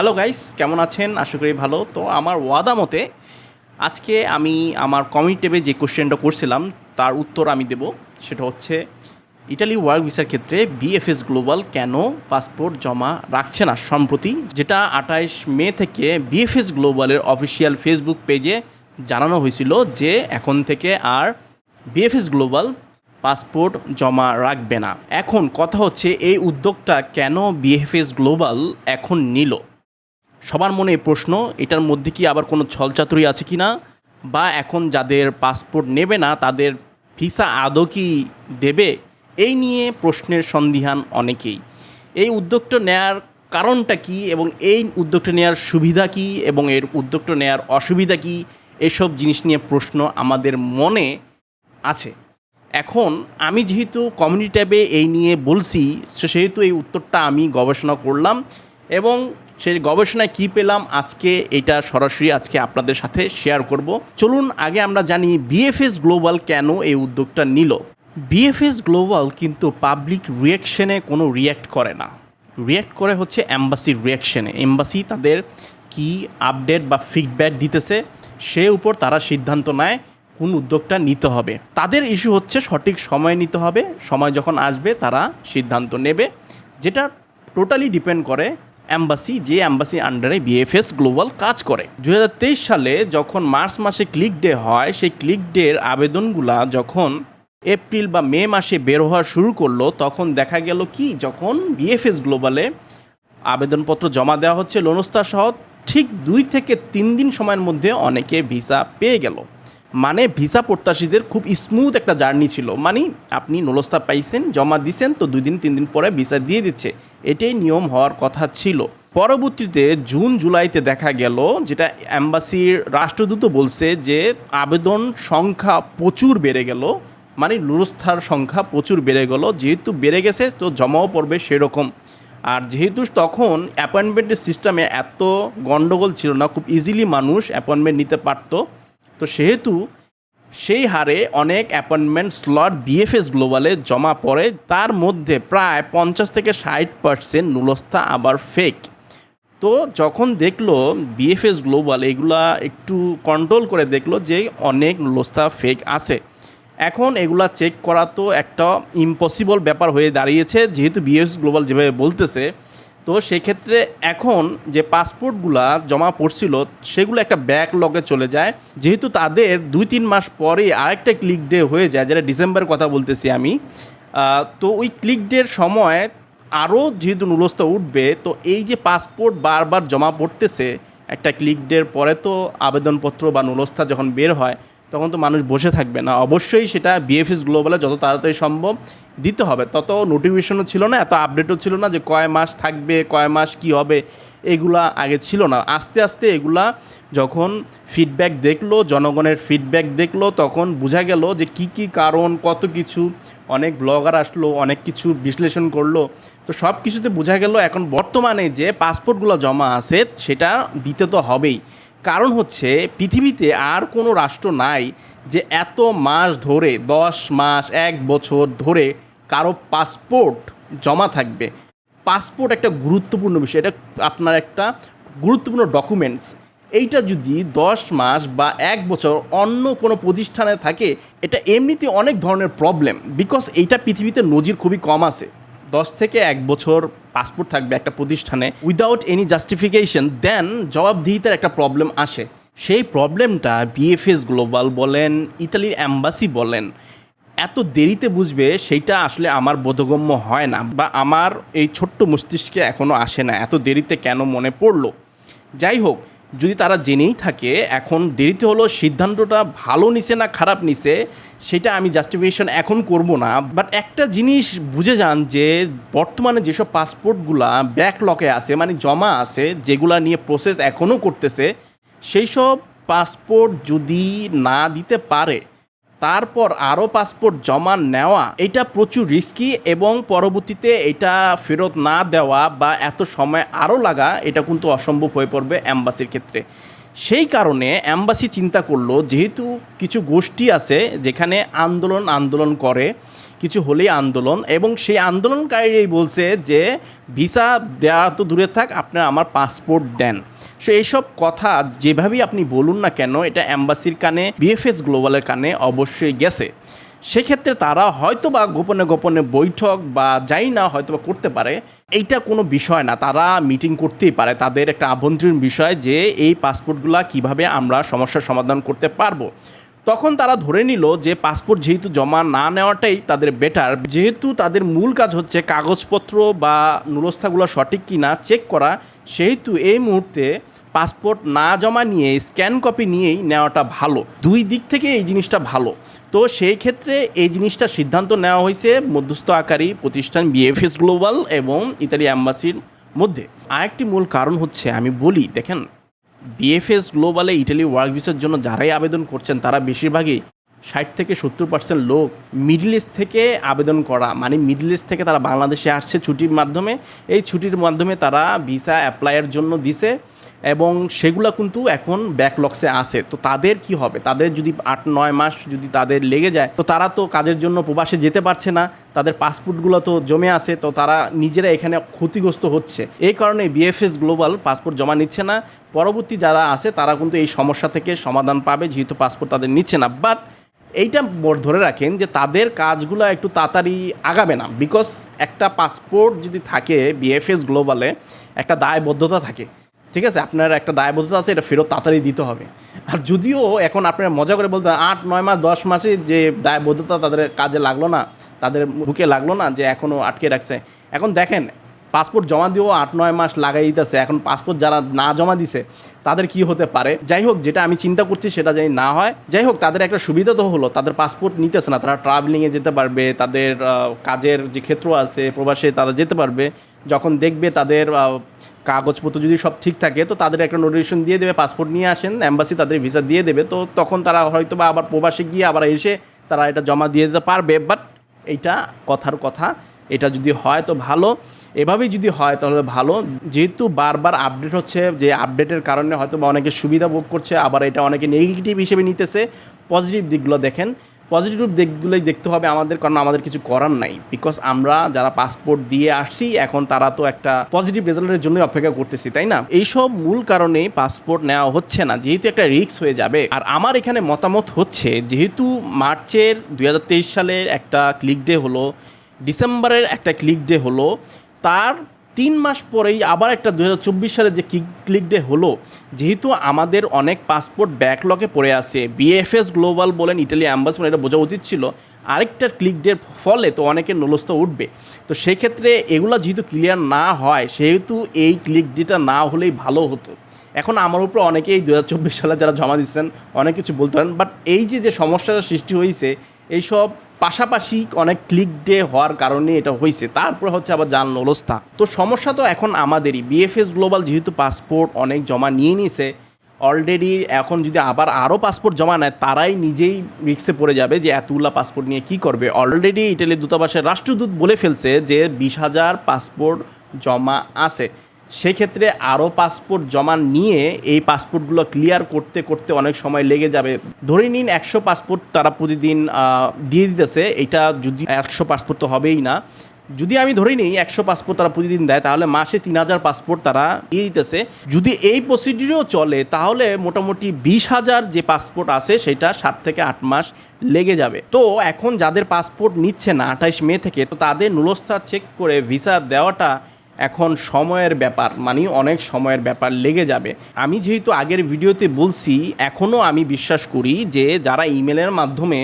Hello guys, কেমন আছেন? আশা করি ভালো। তো আমার ওয়াদা মতে আজকে আমি আমার টেবে যে কোশ্চেনটা করছিলাম, তার উত্তর আমি দেব। সেটা হচ্ছে, ইটালি ওয়ার্ক ভিসার ক্ষেত্রে বিএফএস গ্লোবাল কেন পাসপোর্ট জমা রাখছে না সম্প্রতি? যেটা আঠাইশ মে থেকে বিএফএস গ্লোবালের অফিসিয়াল ফেসবুক পেজে জানানো হয়েছিল যে এখন থেকে আর বিএফএস গ্লোবাল পাসপোর্ট জমা রাখবে না। এখন কথা হচ্ছে, এই উদ্যোগটা কেন বিএফএস গ্লোবাল এখন নিল? সবার মনে এই প্রশ্ন, এটার মধ্যে কি আবার কোনো ছলচাতুরি আছে কি না বা এখন যাদের পাসপোর্ট নেবে না, তাদের ভিসা আদৌ কি দেবে? এই নিয়ে প্রশ্নের সন্দিহান অনেকেই। এই উদ্যোগটা নেয়ার কারণটা কি এবং এই উদ্যোগটা নেওয়ার সুবিধা কি এবং এর উদ্যোগটা নেওয়ার অসুবিধা কি, এসব জিনিস নিয়ে প্রশ্ন আমাদের মনে আছে। এখন আমি যেহেতু কমিউনিটি ট্যাবে এই নিয়ে বলছি সেহেতু এই উত্তরটা আমি গবেষণা করলাম। এবং সেই গবেষণায় কী পেলাম আজকে এটা সরাসরি আজকে আপনাদের সাথে শেয়ার করব। চলুন আগে আমরা জানি বিএফএস গ্লোবাল কেন এই উদ্যোগটা নিল? বিএফএস গ্লোবাল কিন্তু পাবলিক রিয়াকশনে কোনো রিয়্যাক্ট করে না। রিয়্যাক্ট করে হচ্ছে অ্যাম্বাসির রিয়াকশনে এম্বাসি তাদের কি আপডেট বা ফিডব্যাক দিতেছে, সে উপর তারা সিদ্ধান্ত নেয় কোন উদ্যোগটা নিতে হবে। তাদের ইস্যু হচ্ছে সঠিক সময় নিতে হবে। সময় যখন আসবে তারা সিদ্ধান্ত নেবে, যেটা টোটালি ডিপেন্ড করে অ্যাম্বাসি যে অ্যাম্বাসি আন্ডারে বিএফএস গ্লোবাল কাজ করে। দু হাজার তেইশ সালে যখন মার্চ মাসে ক্লিক ডে হয়, সেই ক্লিক ডের আবেদনগুলা যখন এপ্রিল বা মে মাসে বের হওয়া শুরু করল, তখন দেখা গেল কি, যখন বিএফএস গ্লোবালে আবেদনপত্র জমা দেওয়া হচ্ছে, লোনস্তা সহ ঠিক দুই থেকে তিন দিন সময়ের মধ্যে অনেকে ভিসা পেয়ে গেল। মানে ভিসা প্রত্যাশীদের খুব স্মুথ একটা জার্নি ছিল। মানে আপনি নলস্তা পাইছেন, জমা দিছেন, তো দুই দিন, তিন দিন পরে ভিসা দিয়ে দিচ্ছে। এটাই নিয়ম হওয়ার কথা ছিল। পরবর্তীতে জুন, জুলাইতে দেখা গেল যেটা অ্যাম্বাসির রাষ্ট্রদূত বলছে যে আবেদন সংখ্যা প্রচুর বেড়ে গেল মানে লুরস্থার সংখ্যা প্রচুর বেড়ে গেল, যেহেতু বেড়ে গেছে তো জমাও পড়বে সেরকম। আর যেহেতু তখন অ্যাপয়েন্টমেন্টের সিস্টেমে এত গণ্ডগোল ছিল না, খুব ইজিলি মানুষ অ্যাপয়েন্টমেন্ট নিতে পারতো, তো সেহেতু সেই হারে অনেক অ্যাপয়েন্টমেন্ট স্লট বিএফএস গ্লোবালে জমা পড়ে, তার মধ্যে প্রায় পঞ্চাশ থেকে ষাট পার্সেন্ট নুলস্থা আবার ফেক তো যখন দেখল বিএফএস গ্লোবাল, এগুলা একটু কন্ট্রোল করে দেখল যে অনেক নুলস্থা ফেক আছে। এখন এগুলা চেক করা তো একটা ইম্পসিবল ব্যাপার হয়ে দাঁড়িয়েছে, যেহেতু বিএফএস গ্লোবাল যেভাবে বলতেছে তো সেক্ষেত্রে এখন যে পাসপোর্টগুলা জমা পড়ছিল, সেগুলো একটা ব্যাক লগে চলে যায়। যেহেতু তাদের দুই তিন মাস পরে আরেকটা ক্লিক ডে হয়ে যায়, যেটা ডিসেম্বরের কথা বলতেছি আমি। তো ওই ক্লিক ডের সময় আরও যেহেতু নুলস্থা উঠবে, তো এই যে পাসপোর্ট বারবার জমা পড়তেছে, একটা ক্লিক ডের পরে তো আবেদনপত্র বা নুলস্থা যখন বের হয়, তখন তো মানুষ বসে থাকবে না। অবশ্যই সেটা বিএফএস গ্লোবালে যত তাড়াতাড়ি সম্ভব দিতে হবে। তত নোটিফিকেশনও ছিল না, এত আপডেটও ছিল না যে কয় মাস থাকবে, কয় মাস কি হবে, এগুলা আগে ছিল না। আস্তে আস্তে এগুলা যখন ফিডব্যাক দেখল, জনগণের ফিডব্যাক দেখল, তখন বোঝা গেল যে কি কি কারণ, কত কিছু, অনেক ব্লগার আসলো, অনেক কিছু বিশ্লেষণ করল। তো সব কিছুতে বোঝা গেল এখন বর্তমানে যে পাসপোর্টগুলো জমা আছে, সেটা দিতে তো হবেই। কারণ হচ্ছে পৃথিবীতে আর কোনো রাষ্ট্র নাই যে এত মাস ধরে, দশ মাস, এক বছর ধরে কারও পাসপোর্ট জমা থাকবে। পাসপোর্ট একটা গুরুত্বপূর্ণ বিষয়, এটা আপনার একটা গুরুত্বপূর্ণ ডকুমেন্টস এইটা যদি দশ মাস বা এক বছর অন্য কোনো প্রতিষ্ঠানে থাকে, এটা এমনিতে অনেক ধরনের প্রবলেম বিকজ এইটা পৃথিবীতে নজির খুবই কম আছে। দশ থেকে এক বছর পাসপোর্ট থাকবে একটা প্রতিষ্ঠানে উইদাউট এনি জাস্টিফিকেশন দেন জবাবদিহিতার একটা প্রবলেম আসে। সেই প্রবলেমটা বিএফএস গ্লোবাল বলেন ইতালির অ্যাম্বাসি বলেন এত দেরিতে বুঝবে সেইটা আসলে আমার বোধগম্য হয় না বা আমার এই ছোট্ট মস্তিষ্কে এখনও আসে না। এত দেরিতে কেন মনে পড়ল? যাই হোক, যদি তারা জেনেই থাকে, এখন দেরিতে হলো, সিদ্ধান্তটা ভালো নিছে না খারাপ নিছে, সেটা আমি জাস্টিফিকেশন এখন করব না। বাট একটা জিনিস বুঝে যান যে, বর্তমানে যেসব পাসপোর্টগুলা ব্যাকলকে আছে মানে জমা আছে, যেগুলা নিয়ে প্রসেস এখনও করতেছে সেই সব পাসপোর্ট যদি না দিতে পারে তারপর আরও পাসপোর্ট জমা নেওয়া, এটা প্রচুর রিস্কি এবং পরবর্তীতে এটা ফেরত না দেওয়া বা এত সময় আরও লাগা, এটা কিন্তু অসম্ভব হয়ে পড়বে অ্যাম্বাসির ক্ষেত্রে। সেই কারণে অ্যাম্বাসি চিন্তা করল, যেহেতু কিছু গোষ্ঠী আছে যেখানে আন্দোলন আন্দোলন করে, কিছু হলেই আন্দোলন এবং সেই আন্দোলনকারীরাই বলছে যে, ভিসা দেওয়া তো দূরে থাক, আপনারা আমার পাসপোর্ট দেন। সো এইসব কথা যেভাবেই আপনি বলুন না কেন, এটা অ্যাম্বাসির কানে, বিএফএস গ্লোবালের কানে অবশ্যই গেছে। সেক্ষেত্রে তারা হয়তো বা গোপনে গোপনে বৈঠক বা যাই না হয়তো বা করতে পারে, এইটা কোনো বিষয় না। তারা মিটিং করতেই পারে। তাদের একটা আভ্যন্তরীণ বিষয় যে, এই পাসপোর্টগুলা কীভাবে আমরা সমস্যার সমাধান করতে পারব। তখন তারা ধরে নিল যে, পাসপোর্ট যেহেতু জমা না নেওয়াটাই তাদের বেটার, যেহেতু তাদের মূল কাজ হচ্ছে কাগজপত্র বা নুরস্থাগুলো সঠিক কি না চেক করা সেহেতু এই মুহূর্তে পাসপোর্ট না জমা নিয়ে স্ক্যান কপি নিয়েই নেওয়াটা ভালো। দুই দিক থেকে এই জিনিসটা ভালো। তো সেই ক্ষেত্রে এই জিনিসটা সিদ্ধান্ত নেওয়া হয়েছে মধ্যস্থ আকারী প্রতিষ্ঠান বিএফএস গ্লোবাল এবং ইতালি অ্যাম্বাসির মধ্যে। আরেকটি মূল কারণ হচ্ছে, আমি বলি, দেখেন বিএফএস গ্লোবালে ইটালি ওয়ার্ক ভিসার জন্য যারাই আবেদন করছেন, তারা বেশিরভাগই ষাট থেকে সত্তর পার্সেন্ট লোক মিডল ইস্ট থেকে আবেদন করা মানে মিডল ইস্ট থেকে তারা বাংলাদেশে আসছে ছুটির মাধ্যমে। এই ছুটির মাধ্যমে তারা ভিসা অ্যাপ্লাইয়ের জন্য দিছে এবং সেগুলো কিন্তু এখন ব্যাকলক্সে আসে তো তাদের কি হবে? তাদের যদি আট, নয় মাস যদি তাদের লেগে যায়, তো তারা তো কাজের জন্য প্রবাসে যেতে পারছে না। তাদের পাসপোর্টগুলো তো জমে আছে, তো তারা নিজেরা এখানে ক্ষতিগ্রস্ত হচ্ছে। এই কারণে বিএফএস গ্লোবাল পাসপোর্ট জমা নিচ্ছে না। পরবর্তী যারা আছে, তারা কিন্তু এই সমস্যা থেকে সমাধান পাবে, যেহেতু পাসপোর্ট তাদের নিচ্ছে না। বাট এইটা ধরে রাখেন যে তাদের কাজগুলো একটু তাড়াতাড়ি আগাবে না। বিকজ একটা পাসপোর্ট যদি থাকে বিএফএস গ্লোবালে একটা দায়বদ্ধতা থাকে। ঠিক আছে? আপনার একটা দায়বদ্ধতা আছে, এটা ফেরত তাড়াতাড়ি দিতে হবে। আর যদিও এখন আপনারা মজা করে বলতে আট, নয় মাস, দশ মাসে যে দায়বদ্ধতা তাদের কাজে লাগল না, তাদের বুকে লাগল না, যে এখনও আটকে রাখছে। এখন দেখেন পাসপোর্ট জমা দিয়েও আট, নয় মাস লাগাই দিতেছে। এখন পাসপোর্ট যারা না জমা দিছে, তাদের কি হতে পারে? যাই হোক, যেটা আমি চিন্তা করছি সেটা জানি না হয়। যাই হোক, তাদের একটা সুবিধা তো হলো, তাদের পাসপোর্ট নিতেছে না। তারা ট্রাভেলিংয়ে যেতে পারবে, তাদের কাজের যে ক্ষেত্র আছে, প্রবাসে তারা যেতে পারবে। যখন দেখবে তাদের কাগজপত্র যদি সব ঠিক থাকে, তো তাদের একটা নোটিফিকেশন দিয়ে দেবে, পাসপোর্ট নিয়ে আসেন অ্যাম্বাসি তাদের ভিসা দিয়ে দেবে। তো তখন তারা হয়তো বা আবার প্রবাসে গিয়ে আবার এসে তারা এটা জমা দিয়ে দিতে পারবে। বাট এইটা কথার কথা। এটা যদি হয় তো ভালো। এভাবেই যদি হয় তাহলে ভালো। যেহেতু বারবার আপডেট হচ্ছে, যে আপডেটের কারণে হয়তো বা অনেকে সুবিধা ভোগ করছে, আবার এটা অনেকে নেগেটিভ হিসেবে নিতেছে। পজিটিভ দিকগুলো দেখেন। পজিটিভ দিকগুলোই দেখতে হবে আমাদের, কারণ আমাদের কিছু করার নাই। বিকজ আমরা যারা পাসপোর্ট দিয়ে আসছি, এখন তারা তো একটা পজিটিভ রেজাল্টের জন্যই অপেক্ষা করতেছি, তাই না? এইসব মূল কারণে পাসপোর্ট নেওয়া হচ্ছে না। যেহেতু একটা রিস্ক হয়ে যাবে। আর আমার এখানে মতামত হচ্ছে, যেহেতু মার্চের দু হাজার তেইশ সালের একটা ক্লিক ডে হলো, ডিসেম্বরের একটা ক্লিক ডে হলো তার তিন মাস পরেই আবার একটা দু হাজার চব্বিশ সালে যে ক্লিক ডে হলো, যেহেতু আমাদের অনেক পাসপোর্ট ব্যাকলগে পড়ে আছে বিএফএস গ্লোবাল বলেন ইটালি অ্যাম্বাসি এটা বোঝা উচিত ছিল, আরেকটা ক্লিক ডের ফলে তো অনেকের নলস্ত উঠবে। তো সেক্ষেত্রে এগুলো যেহেতু ক্লিয়ার না হয়, সেহেতু এই ক্লিক ডেটা না হলেই ভালো হতো। এখন আমার উপর অনেকেই দু হাজার চব্বিশ সালে যারা জমা দিচ্ছেন, অনেক কিছু বলতে পারেন বাট এই যে যে সমস্যাটা সৃষ্টি হয়েছে এইসব পাশাপাশি অনেক ক্লিক ডে হওয়ার কারণে এটা হয়েছে তারপর হচ্ছে আবার জান অবস্থা। তো সমস্যা তো এখন আমাদেরই। বিএফএস গ্লোবাল যেহেতু পাসপোর্ট অনেক জমা নিয়ে নিছে অলরেডি এখন যদি আবার আরও পাসপোর্ট জমা নেয়, তারাই নিজেই রিক্সে পড়ে যাবে যে এতগুলা পাসপোর্ট নিয়ে কি করবে। অলরেডি ইটালির দূতাবাসের রাষ্ট্রদূত বলে ফেলছে যে বিশ হাজার পাসপোর্ট জমা আছে। সেক্ষেত্রে আরও পাসপোর্ট জমা নিয়ে এই পাসপোর্টগুলো ক্লিয়ার করতে করতে অনেক সময় লেগে যাবে। ধরে নিন একশো পাসপোর্ট তারা প্রতিদিন দিয়ে দিতেছে, এটা যদি একশো পাসপোর্ট তো হবেই না। যদি আমি ধরে নিই একশো পাসপোর্ট তারা প্রতিদিন দেয়, তাহলে মাসে তিন হাজার পাসপোর্ট তারা দিয়ে দিতেছে। যদি এই প্রসিডিউরও চলে, তাহলে মোটামুটি বিশ হাজার যে পাসপোর্ট আছে, সেটা সাত থেকে আট মাস লেগে যাবে। তো এখন যাদের পাসপোর্ট নিচ্ছে না, আঠাইশ মে থেকে, তো তাদের নুলস্থা চেক করে ভিসা দেওয়াটা এখন সময়ের ব্যাপার মানে অনেক সময়ের ব্যাপার লেগে যাবে। আমি যেহেতু আগের ভিডিওতে বলছি এখনও আমি বিশ্বাস করি যে যারা ইমেলের মাধ্যমে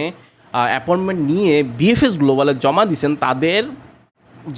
অ্যাপয়েন্টমেন্ট নিয়ে বিএফএস গ্লোবালে জমা দিছেন, তাদের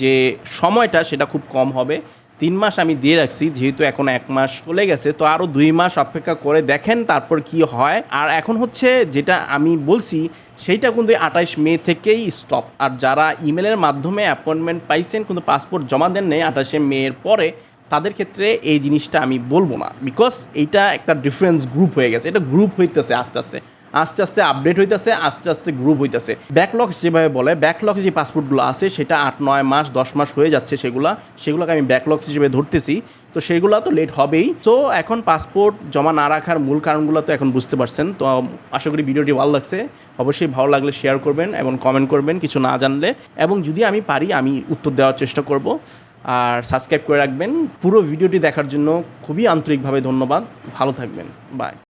যে সময়টা সেটা খুব কম হবে। তিন মাস আমি দিয়ে রাখছি, যেহেতু এখন এক মাস চলে গেছে, তো আরও দুই মাস অপেক্ষা করে দেখেন তারপর কি হয়। আর এখন হচ্ছে যেটা আমি বলছি, সেইটা কিন্তু আঠাইশ মে থেকেই স্টপ আর যারা ইমেলের মাধ্যমে অ্যাপয়েন্টমেন্ট পাইছেন, কিন্তু পাসপোর্ট জমা দেন নেই আঠাশে মেয়ের পরে, তাদের ক্ষেত্রে এই জিনিসটা আমি বলব না। বিকজ এইটা একটা ডিফারেন্স গ্রুপ হয়ে গেছে, এটা গ্রুপ হইতেছে আস্তে আস্তে। আস্তে আস্তে আপডেট হইতেছে, আস্তে আস্তে গ্রুপ হইতেছে। ব্যাকলগ যেভাবে বলে ব্যাকলগ যে পাসপোর্টগুলো আছে, সেটা আট, নয় মাস, দশ মাস হয়ে যাচ্ছে সেগুলা। সেগুলোকে আমি ব্যাকলগ হিসেবে ধরতেছি। তো সেগুলো তো লেট হবেই। তো এখন পাসপোর্ট জমা না রাখার মূল কারণগুলো তো এখন বুঝতে পারছেন। তো আশা করি ভিডিওটি ভালো লাগছে। অবশ্যই ভালো লাগলে শেয়ার করবেন এবং কমেন্ট করবেন কিছু না জানলে। এবং যদি আমি পারি, আমি উত্তর দেওয়ার চেষ্টা করব। আর সাবস্ক্রাইব করে রাখবেন। পুরো ভিডিওটি দেখার জন্য খুবই আন্তরিকভাবে ধন্যবাদ। ভালো থাকবেন। বাই